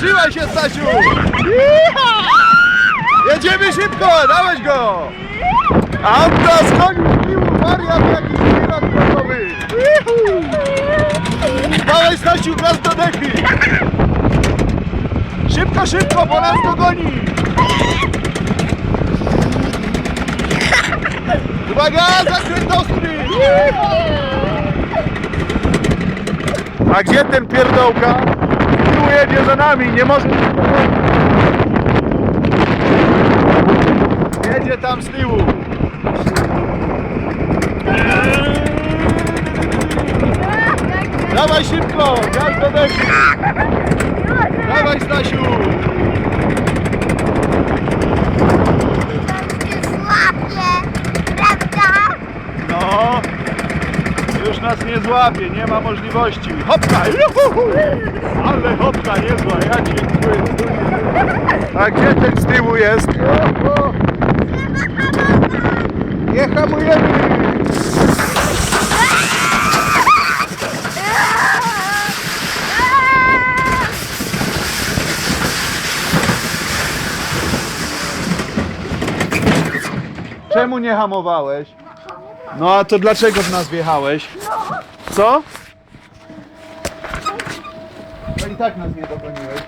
Trzymaj się, Stasiu! Jedziemy szybko, dałeś go! A on teraz koniu pił, wariat jakiś drogowy! Ihu! Dawaj, Stasiu, gaz do dechy! Szybko, szybko, bo nas dogoni! Uwaga, zakręt ostry! A gdzie ten pierdołka? Tu jedzie za nami, nie może... Jedzie tam z tyłu. Dawaj szybko, gaz do dechy. Dawaj Stasiu. złapie, prawda? No, już nas nie złapie, nie ma możliwości. Hopka! Ale hopka niezła, ja dziękuję. A gdzie ten z tyłu jest? Nie hamujemy. Czemu nie hamowałeś? No a to dlaczego w nas wjechałeś? Co? No i tak nas nie dogoniłeś.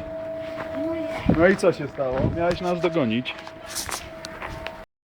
No i co się stało? Miałeś nas dogonić.